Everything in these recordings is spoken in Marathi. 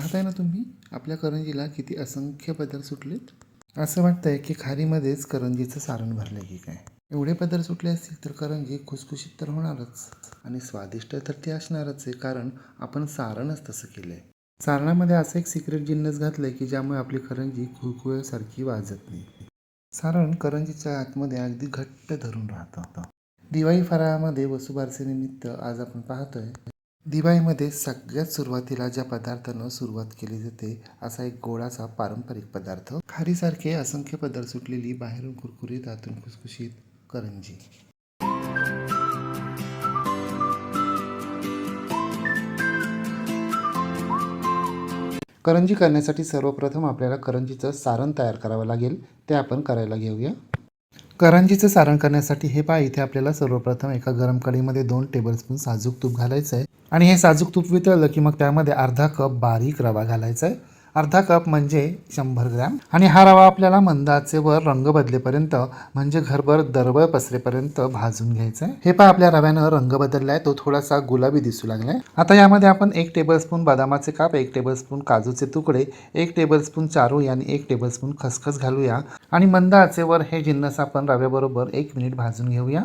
पाहताय ना तुम्ही? आपल्या करंजीला किती असंख्य पदर सुटलेत? असं वाटतंय की खारीमध्येच करंजीचं सारण भरलंय की काय? एवढे पदर सुटले असतील तर करंजी खुसखुशीत तर होणारच. आणि स्वादिष्ट तर ती असणारच आहे कारण आपण सारणच तसं केलंय. सारणामध्ये असं एक सिक्रेट जिन्नस घातलंय की ज्यामुळे आपली करंजी खुळखुळ्यासारखी वाजत नाही. सारण करंजीच्या आतमध्ये अगदी घट्ट धरून राहतं दिवाळी फराळामध्ये वसुबारसेनिमित्त आज आपण पाहतोय दिवाळीमध्ये सगळ्यात सुरुवातीला ज्या पदार्थानं सुरुवात केली जाते असा एक गोडाचा पारंपरिक पदार्थ. खारीसारखे असंख्य पदार्थ सुटलेली बाहेरून कुरकुरीत आतून खुसखुशीत करंजी. करंजी करण्यासाठी सर्वप्रथम आपल्याला करंजीचं सारण तयार करावं लागेल. ते आपण करायला घेऊया. करंजीचं सारण करण्यासाठी हे पहा इथे आपल्याला सर्वप्रथम एका गरम कढईमध्ये दोन टेबलस्पून साजूक तूप घालायचं आहे आणि हे साजूक तूप वितळलं की मग त्यामध्ये अर्धा कप बारीक रवा घालायचा आहे अर्धा कप म्हणजे शंभर ग्रॅम. आणि हा रवा आपल्याला मंदाचे वर रंग बदलेपर्यंत म्हणजे घरभर दरवळ पसरेपर्यंत भाजून घ्यायचा आहे हे पहा आपल्या रव्यानं रंग बदललाय तो थोडासा गुलाबी दिसू लागलाय. आता यामध्ये आपण एक टेबलस्पून बदामाचे काप एक टेबलस्पून काजूचे तुकडे एक टेबलस्पून चारू आणि एक टेबलस्पून खसखस घालूया. आणि मंद आचेवर हे जिन्नस आपण रव्याबरोबर एक मिनिट भाजून घेऊया.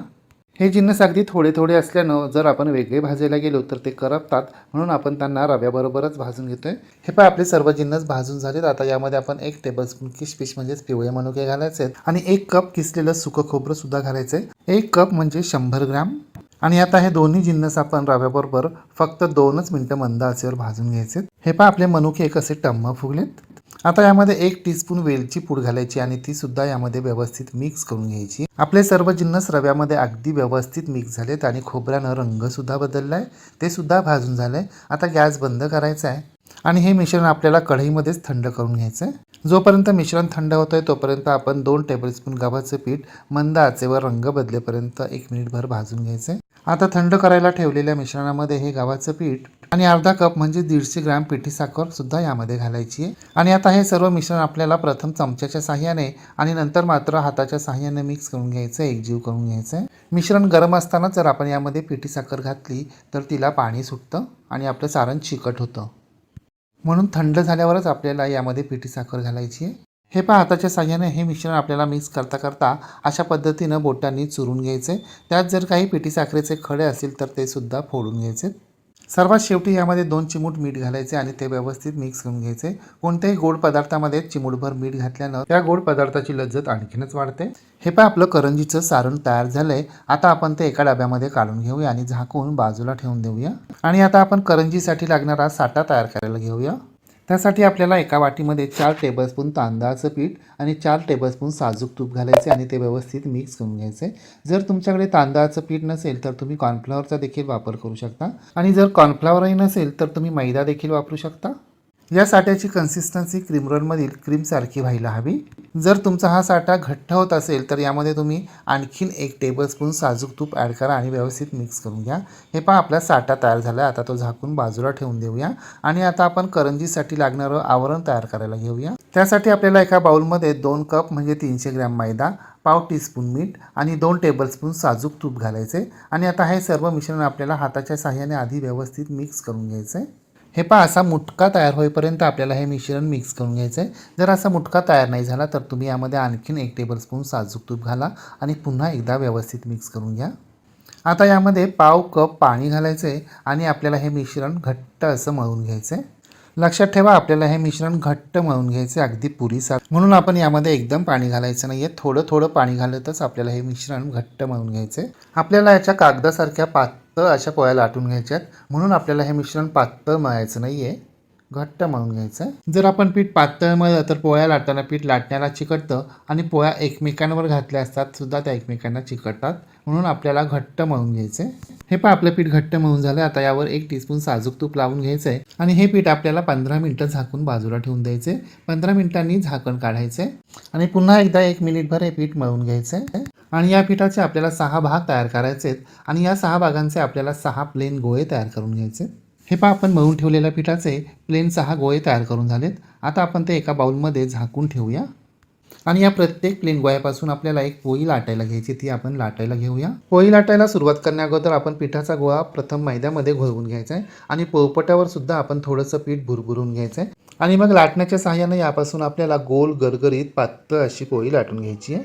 हे जिन्नस अगदी थोडे थोडे असल्यानं जर आपण वेगळे भाजायला गेलो तर ते करपतात म्हणून आपण त्यांना रव्याबरोबरच भाजून घेतोय. हे पण आपले सर्व जिन्नस भाजून झालेत. आता यामध्ये आपण एक टेबलस्पून किशमिश म्हणजेच पिवळे मनुके घालायचे आहेत आणि एक कप किसलेलं सुकं खोबरं सुद्धा घालायचं आहे एक कप म्हणजे शंभर ग्रॅम. आणि आता हे दोन्ही जिन्नस आपण रव्याबरोबर फक्त दोनच मिनटं मंद आचेवर भाजून घ्यायचे हे पहा आपले मनुके कसे टम्म फुगलेत. आता यामध्ये एक टीस्पून वेलची पूड घालायची आणि ती सुद्धा यामध्ये व्यवस्थित मिक्स करून घ्यायची. आपले सर्व जिन्नस रव्यामध्ये अगदी व्यवस्थित मिक्स झालेत आणि खोबऱ्यानं रंग सुद्धा बदललाय. ते सुद्धा भाजून झालंय. आता गॅस बंद करायचा आहे. आणि हे मिश्रण आपल्याला कढईमध्येच थंड करून घ्यायचं आहे जोपर्यंत मिश्रण थंड होतंय तोपर्यंत आपण दोन टेबलस्पून गव्हाचं पीठ मंद आचेवर रंग बदलेपर्यंत एक मिनिटभर भाजून घ्यायचं आहे आता थंड करायला ठेवलेल्या मिश्रणामध्ये हे गव्हाचं पीठ आणि अर्धा कप म्हणजे दीडशे ग्रॅम पिठी साखर सुद्धा यामध्ये घालायची आहे. आणि आता हे सर्व मिश्रण आपल्याला प्रथम चमच्याच्या साह्याने आणि नंतर मात्र हाताच्या साह्याने मिक्स करून घ्यायचं आहे एकजीव करून घ्यायचं आहे. मिश्रण गरम असताना जर आपण यामध्ये पिठी साखर घातली तर तिला पाणी सुटतं आणि आपलं सारण चिकट होतं. म्हणून थंड झाल्यावरच आपल्याला यामध्ये पिठी साखर घालायची आहे. हे पहा हाताच्या साह्याने हे मिश्रण आपल्याला मिक्स करता करता अशा पद्धतीनं बोटांनी चुरून घ्यायचे. त्यात जर काही पिठी साखरेचे खडे असतील तर ते सुद्धा फोडून घ्यायचे. सर्वात शेवटी यामध्ये दोन चिमूट मीठ घालायचे आणि ते व्यवस्थित मिक्स करून घ्यायचे. कोणत्याही गोड पदार्थामध्ये चिमूटभर मीठ घातल्यानं त्या गोड पदार्थाची लज्जत आणखीनच वाढते. हे पण आपलं करंजीचं सारण तयार झालंय. आता आपण ते एका डब्यामध्ये काढून घेऊया आणि झाकून बाजूला ठेवून देऊया. आणि आता आपण करंजीसाठी लागणारा साठा तयार करायला घेऊया. त्यासाठी आपल्याला एका वाटीमध्ये चार टेबलस्पून तांदळाचं पीठ आणि चार टेबलस्पून साजूक तूप घालायचे आणि ते व्यवस्थित मिक्स करून घ्यायचे. जर तुमच्याकडे तांदळाचं पीठ नसेल तर तुम्ही कॉर्नफ्लॉवरचा देखील वापर करू शकता. आणि जर कॉर्नफ्लॉवरही नसेल तर तुम्ही मैदा देखील वापरू शकता. या साठ्याची कन्सिस्टन्सी क्रीम रोलमधील क्रीमसारखी व्हायला हवी. जर तुमचा हा साठा घट्ट होत असेल तर यामध्ये तुम्ही आणखीन एक टेबलस्पून साजूक तूप ॲड करा आणि व्यवस्थित मिक्स करून घ्या. हे पहा आपला साठा तयार झाला. आहे आता तो झाकून बाजूला ठेवून देऊया. आणि आता आपण करंजीसाठी लागणारं आवरण तयार करायला घेऊया. त्यासाठी आपल्याला एका बाउलमध्ये दोन कप म्हणजे तीनशे ग्रॅम मैदा पाव टीस्पून मीठ आणि दोन टेबलस्पून साजूक तूप घालायचे. आणि आता हे सर्व मिश्रण आपल्याला हाताच्या साह्याने आधी व्यवस्थित मिक्स करून घ्यायचं. आहे हे पहा असा मुटका तयार होईपर्यंत आपल्याला हे मिश्रण मिक्स करून घ्यायचं आहे जर असा मुटका तयार नाही झाला तर तुम्ही यामध्ये आणखीन एक टेबलस्पून साजूक तूप घाला आणि पुन्हा एकदा व्यवस्थित मिक्स करून घ्या. आता यामध्ये पाव कप पाणी घालायचं आहे आणि आपल्याला हे मिश्रण घट्ट असं मळून घ्यायचं आहे लक्षात ठेवा आपल्याला हे मिश्रण घट्ट मळून घ्यायचे अगदी पुरीसा म्हणून आपण यामध्ये एकदम पाणी घालायचं नाही आहे थोडं थोडं पाणी घालतच आपल्याला हे मिश्रण घट्ट मळून घ्यायचं आहे आपल्याला याच्या कागदासारख्या पात तर अशा पोळ्या लाटून घ्यायच्यात. म्हणून आपल्याला हे मिश्रण पातळ मळायचं नाही आहे घट्ट मळून घ्यायचं आहे जर आपण पीठ पातळ मळलं तर पोळ्या लाटताना पीठ लाटण्याला चिकटतं आणि पोळ्या एकमेकांवर घातल्या असतात सुद्धा त्या एकमेकांना चिकटतात. म्हणून आपल्याला घट्ट मळून घ्यायचं आहे हे पण आपलं पीठ घट्ट मळून झालं आता यावर एक टीस्पून साजूक तूप लावून घ्यायचं आहे आणि हे पीठ आपल्याला पंधरा मिनटं झाकून बाजूला ठेवून द्यायचं आहे पंधरा मिनिटांनी झाकण काढायचं आहे आणि पुन्हा एकदा एक मिनिटभर हे पीठ मळून घ्यायचं आहे आणि या पिठाचे आपल्याला सहा भाग तयार करायचे आहेत. आणि या सहा भागांचे आपल्याला सहा प्लेन गोळे तयार करून घ्यायचे आहेत. हे पहा आपण मळून ठेवलेल्या पिठाचे प्लेन सहा गोळे तयार करून झालेत. आता आपण ते एका बाउलमध्ये झाकून ठेवूया. आणि या प्रत्येक प्लेन गोळ्यापासून आपल्याला एक पोळी लाटायला घ्यायची ती आपण लाटायला घेऊया. पोळी लाटायला सुरुवात करण्याअगोदर आपण पिठाचा गोळा प्रथम मैद्यामध्ये घोळवून घ्यायचा आहे. आणि पोळपटावर सुद्धा आपण थोडंसं पीठ भुरभुरून घ्यायचं आहे. आणि मग लाटण्याच्या सहाय्याने यापासून आपल्याला गोल गरगरीत पातळ अशी पोळी लाटून घ्यायची आहे.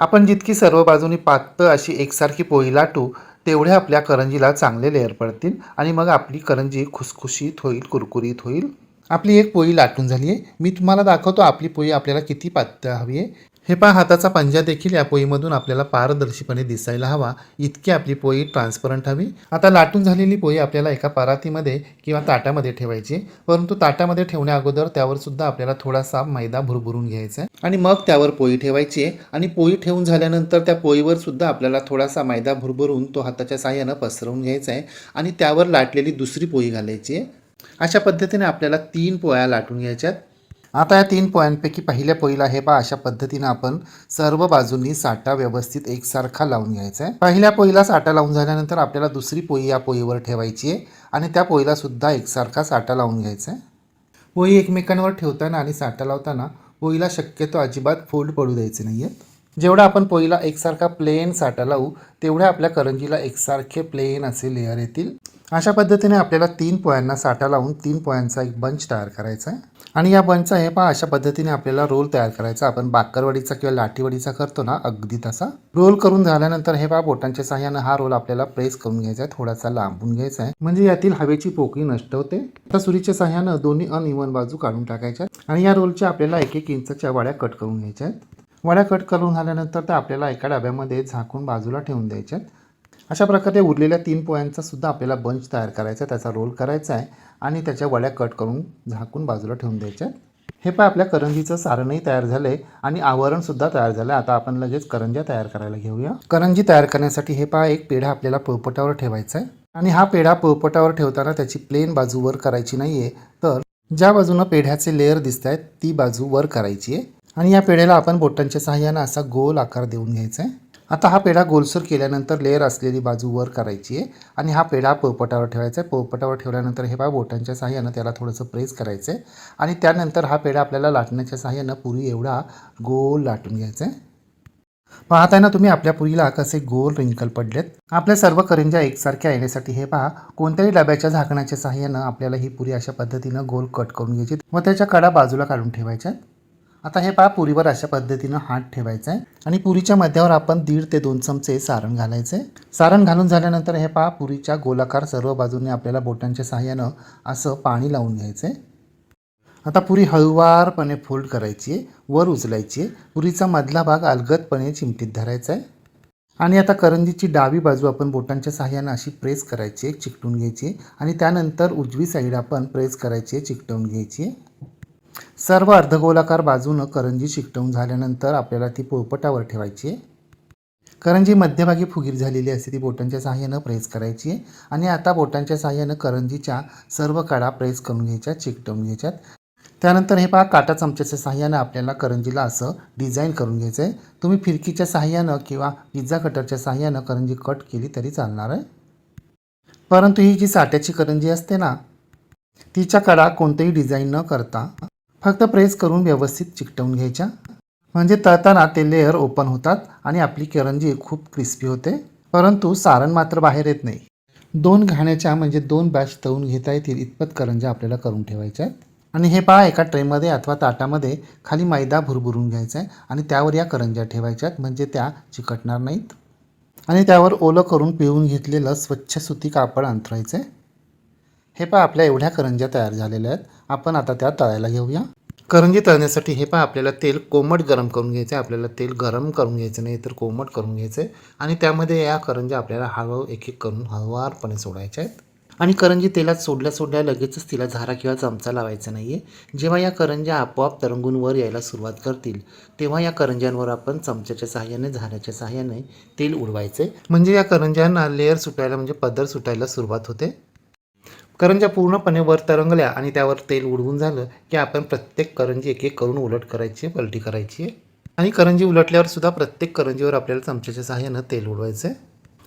आपण जितकी सर्व बाजूनी पातळ अशी एकसारखी पोळी लाटू तेवढ्या आपल्या करंजीला चांगले लेअर पडतील आणि मग आपली करंजी खुसखुशीत होईल कुरकुरीत होईल. आपली एक पोळी लाटून झाली आहे मी तुम्हाला दाखवतो आपली पोळी आपल्याला किती पातळ हवी आहे हे पहा हाताचा पंजा देखील या पोळीमधून आपल्याला पारदर्शीपणे दिसायला हवा. इतकी आपली पोळी ट्रान्सपरंट हवी. आता लाटून झालेली पोळी आपल्याला एका परातीमध्ये किंवा ताटामध्ये ठेवायची परंतु ताटामध्ये ठेवण्या अगोदर त्यावर सुद्धा आपल्याला थोडासा मैदा भुरभुरून घ्यायचा आहे. आणि मग त्यावर पोळी ठेवायची आहे. आणि पोळी ठेवून झाल्यानंतर त्या पोळीवर सुद्धा आपल्याला थोडासा मैदा भुरभुरून तो हाताच्या साह्यानं पसरवून घ्यायचा आहे. आणि त्यावर लाटलेली दुसरी पोळी घालायची आहे. अशा पद्धतीने आपल्याला तीन पोळ्या लाटून घ्यायच्यात आता या तीन पोयांपैकी पहिल्या पोळीला हे पहा अशा पद्धतीनं आपण सर्व बाजूंनी साठा व्यवस्थित एकसारखा लावून घ्यायचा आहे. पहिल्या पोळीला साठा लावून झाल्यानंतर आपल्याला दुसरी पोळी या पोळीवर ठेवायची आहे आणि त्या पोळीला सुद्धा एकसारखा साठा लावून घ्यायचा आहे. पोळी एकमेकांवर ठेवताना आणि साठा लावताना पोळीला शक्यतो अजिबात फोल्ड पडू द्यायचे नाही आहेत जेवढा आपण पोळीला एकसारखा प्लेन साठा लावू तेवढ्या आपल्या करंजीला एकसारखे प्लेन असे लेअर येतील. अशा पद्धतीने आपल्याला तीन पोळ्यांना साठा लावून तीन पोळ्यांचा एक बंच तयार करायचा आहे. आणि या बंचचा हे पहा अशा पद्धतीने आपल्याला रोल तयार करायचा. आपण बाकरवडीचा किंवा लाठीवडीचा करतो ना अगदी तसा. रोल करून झाल्यानंतर हे पहा बोटांच्या सहाय्यानं हा रोल आपल्याला प्रेस करून घ्यायचा आहे थोडासा लांबून घ्यायचा आहे. म्हणजे यातील हवेची पोकळी नष्ट होते. आता सुरीच्या सहाय्यानं दोन्ही अनइवन बाजू काढून टाकायच्या आहेत. आणि या रोलच्या आपल्याला एक एक इंचच्या वाड्या कट करून घ्यायच्या आहेत. वड्या कट करून झाल्यानंतर त्या आपल्याला एका डब्यामध्ये झाकून बाजूला ठेवून द्यायच्या आहेत अशा प्रकारे उरलेल्या तीन पोळ्यांचा सुद्धा आपल्याला बंच तयार करायचा आहे. त्याचा रोल करायचा आहे आणि त्याच्या वड्या कट करून झाकून बाजूला ठेवून द्यायच्या हे पण आपल्या करंजीचं सारणही तयार झालं आहे आणि आवरणसुद्धा तयार झालं आहे आता आपण लगेच करंज्या तयार करायला घेऊया. करंजी तयार करण्यासाठी हे पहा एक पेढा आपल्याला पोळपटावर ठेवायचा आहे. आणि हा पेढा पोळपटावर ठेवताना त्याची प्लेन बाजू वर करायची नाही आहे तर ज्या बाजूनं पेढ्याचे लेअर दिसत आहेत ती बाजू वर करायची आहे. आणि या पेढ्याला आपण बोटांच्या सहाय्यानं असा गोल आकार देऊन घ्यायचा आहे. आता हा पेढा गोलसर केल्यानंतर लेअर असलेली बाजू वर करायची आहे आणि हा पेढा पोपटावर ठेवायचा आहे. पोपटावर ठेवल्यानंतर हे बा बोटांच्या सहाय्यानं त्याला थोडंसं प्रेस करायचं आहे. आणि त्यानंतर हा पेढा आपल्याला लाटण्याच्या सहाय्यानं पुरी एवढा गोल लाटून घ्यायचा आहे. पाहताय ना तुम्ही आपल्या पुरीला कसे गोल रिंकल पडलेत. आपल्या सर्व करंजा एकसारख्या येण्यासाठी हे पहा कोणत्याही डब्याच्या झाकण्याच्या सहाय्यानं आपल्याला ही पुरी अशा पद्धतीनं गोल कट करून घ्यायची व त्याच्या कडा बाजूला काढून ठेवायच्या आता हे पहा पुरीवर अशा पद्धतीनं हात ठेवायचा आहे आणि पुरीच्या मध्यावर आपण दीड ते दोन चमचे सारण घालायचे सारण घालून झाल्यानंतर हे पहा पुरीच्या गोलाकार सर्व बाजूने आपल्याला बोटांच्या सहाय्यानं असं पाणी लावून घ्यायचं आहे आता पुरी हळुवारपणे फोल्ड करायची आहे वर उचलायची आहे पुरीचा मधला भाग अलगदपणे चिमटीत धरायचा आहे आणि आता करंजीची डावी बाजू आपण बोटांच्या सहाय्यानं अशी प्रेस करायची आहे चिकटून घ्यायची आहे आणि त्यानंतर उजवी साईड आपण प्रेस करायची आहे चिकटवून घ्यायची आहे सर्व अर्धगोलाकार बाजूनं करंजी चिकटवून झाल्यानंतर आपल्याला ती पोळपटावर ठेवायची आहे. करंजी मध्यभागी फुगीर झालेली असते ती बोटांच्या सहाय्यानं प्रेस करायची आहे. आणि आता बोटांच्या सहाय्यानं करंजीच्या सर्व कडा प्रेस करून घ्यायच्या चिकटवून घ्यायच्यात. त्यानंतर हे पहा काटा चमच्याच्या सहाय्यानं आपल्याला करंजीला असं डिझाईन करून घ्यायचं आहे. तुम्ही फिरकीच्या सहाय्यानं किंवा पिझ्झा कटरच्या सहाय्यानं करंजी कट केली तरी चालणार आहे. परंतु ही जी साठ्याची करंजी असते ना तिच्या कडा कोणतंही डिझाईन न करता फक्त प्रेस करून व्यवस्थित चिकटवून घ्यायच्या. म्हणजे तळताना ते लेअर ओपन होतात आणि आपली करंजी खूप क्रिस्पी होते. परंतु सारण मात्र बाहेर येत नाही. दोन घाण्याच्या म्हणजे दोन बॅच तळून घेता येतील इतपत करंज्या आपल्याला करून ठेवायच्या आहेत. आणि हे पहा एका ट्रेमध्ये अथवा ताटामध्ये खाली मैदा भुरभुरून घ्यायचा आहे आणि त्यावर या करंज्या ठेवायच्या आहेत म्हणजे त्या चिकटणार नाहीत. आणि त्यावर ओलं करून पिळून घेतलेलं स्वच्छ सुती कापड अंथरायचं आहे. हे पहा आपल्या एवढ्या करंज्या तयार झालेल्या आहेत. आपण आता त्या तळायला घेऊया. करंजी तळण्यासाठी हे पहा आपल्याला तेल कोमट गरम करून घ्यायचं आहे आपल्याला तेल गरम करून घ्यायचं नाही तर कोमट करून घ्यायचं आहे आणि त्यामध्ये या करंज्या आपल्याला हळूहळू एक एक करून हळुवारपणे सोडायच्या आहेत. आणि करंजी तेलात सोडल्या सोडल्या लगेचच तिला झारा किंवा चमचा लावायचा नाही आहे जेव्हा या करंज्या आपोआप तरंगून वर यायला सुरुवात करतील तेव्हा या करंज्यांवर आपण चमच्याच्या सहाय्याने झाऱ्याच्या सहाय्याने तेल उडवायचे म्हणजे या करंज्यांना लेअर सुटायला म्हणजे पदर सुटायला सुरुवात होते. करंज्या पूर्णपणे वर तरंगल्या आणि त्यावर तेल उडवून झालं की आपण प्रत्येक करंजी एक एक करून उलट करायची आहे पलटी करायची. आहे आणि करंजी उलटल्यावर सुद्धा प्रत्येक करंजीवर आपल्याला चमच्याच्या सहाय्यानं तेल उडवायचं आहे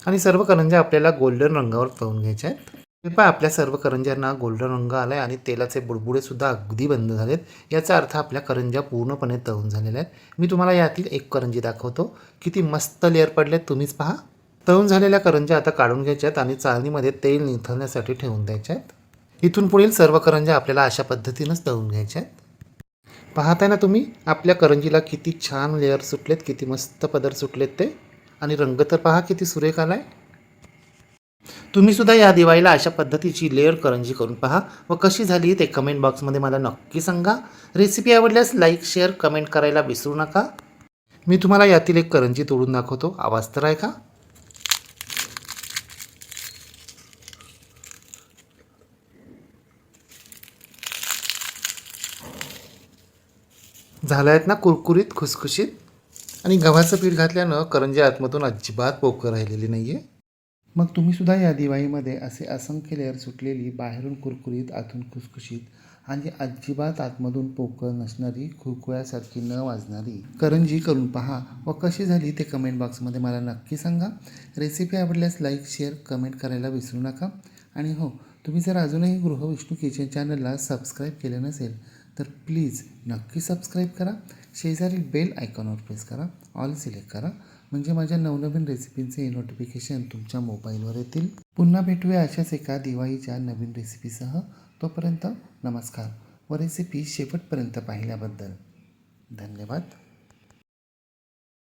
आणि सर्व करंज्या आपल्याला गोल्डन रंगावर तळून घ्यायच्या आहेत. हे पहा आपल्या सर्व करंज्यांना गोल्डन रंग आला आहे आणि तेलाचे बुडबुडेसुद्धा अगदी बंद झालेत. याचा अर्थ आपल्या करंज्या पूर्णपणे तळून झालेल्या आहेत. मी तुम्हाला यातील एक करंजी दाखवतो. किती मस्त लेअर पडले तुम्हीच पहा. तळून झालेल्या करंज्या आता काढून घ्यायच्या आहेत आणि चाळणीमध्ये तेल निथळण्यासाठी ठेवून द्यायच्यात. आहेत इथून पुढील सर्व करंज्या आपल्याला अशा पद्धतीनंच तळून घ्यायच्या आहेत पाहताय ना तुम्ही आपल्या करंजीला किती छान लेअर सुटलेत किती मस्त पदर सुटलेत ते. आणि रंग तर पहा किती सुरेख आला तुम्ही सुद्धा या दिवाळीला अशा पद्धतीची लेअर करंजी करून पहा व कशी झाली ते कमेंट बॉक्समध्ये मला नक्की सांगा. रेसिपी आवडल्यास लाईक शेअर कमेंट करायला विसरू नका. मी तुम्हाला यातील एक करंजी तोडून दाखवतो. आवाज तर आहे का झालं आहेत ना कुरकुरीत खुसखुशीत? आणि गव्हाचं पीठ घातल्यानं करंजी आतमधून अजिबात पोकं राहिलेली नाही आहे मग तुम्हीसुद्धा या दिवाळीमध्ये असे असंख्य लेअर सुटलेली बाहेरून कुरकुरीत आतून खुसखुशीत आणि अजिबात आतमधून पोकळ नसणारी खुरकुळ्यासारखी न वाजणारी करंजी करून पहा. व कशी झाली ते कमेंट बॉक्समध्ये मला नक्की सांगा. रेसिपी आवडल्यास लाईक शेअर कमेंट करायला विसरू नका. आणि हो तुम्ही जर अजूनही गृहविष्णू किचन चॅनलला सबस्क्राईब केलं नसेल तर प्लीज नक्की सबस्क्राईब करा. शेजारी बेल आयकॉनवर प्रेस करा. ऑल सिलेक्ट करा. म्हणजे माझ्या नवनवीन रेसिपींचे नोटिफिकेशन तुमच्या मोबाईलवर येतील. पुन्हा भेटूया अशाच एका दिवाळीच्या नवीन रेसिपीसह तोपर्यंत नमस्कार व रेसिपी शेवटपर्यंत पाहिल्याबद्दल धन्यवाद.